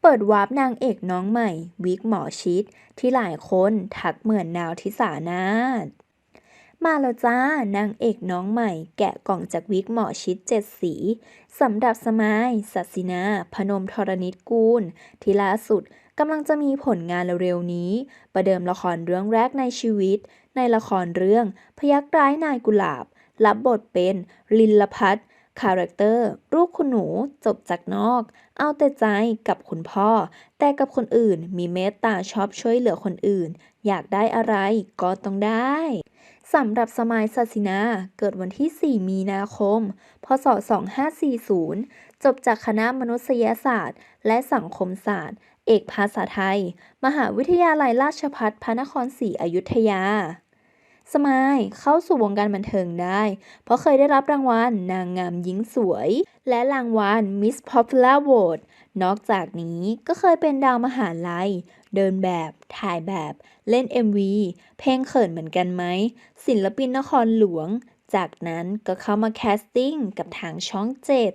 เปิดวาร์ปนางเอกน้องใหม่ วิกหมอชิด ที่หลายคนทักเหมือนนาวทิสานาถมาแล้วจ้านางเอกน้องใหม่ แกะกล่องจากวิกหมอชิดเจ็ดสีสำหรับสมายสัสินา พนมธรณิตกูล ที่ล่าสุดกำลังจะมีผลงานเร็วๆนี้ ประเดิมละครเรื่องแรกในชีวิต ในละครเรื่อง พยักร้ายนายกุหลาบ รับบทเป็นลินลพัฒน์ คาแรคเตอร์ลูกคุณหนูจบจากนอก เอาแต่ใจกับคุณพ่อ แต่กับคนอื่นมีเมตตาชอบช่วยเหลือคนอื่น อยากได้อะไรก็ต้องได้สำหรับสมายสัสินา เกิดวันที่ 4 มีนาคม พศ 2540 จบจากคณะมนุษยศาสตร์ และสังคมศาสตร์ เอกภาษาไทย มหาวิทยาลัยราชภัฏพระนครศรีอยุธยา สมายเข้าสู่วงการบันเทิงได้ เพราะเคยได้รับรางวัลนางงามหญิงสวย และรางวัล Miss Popular Vote นอกจากนี้ก็เคยเป็นดาวมหาลัย เดินแบบ ถ่ายแบบ เล่น MV เพลงเขินเหมือนกันไหม ศิลปินนครหลวง จากนั้นก็เข้ามาแคสติ้งกับทางช่องเจ็ด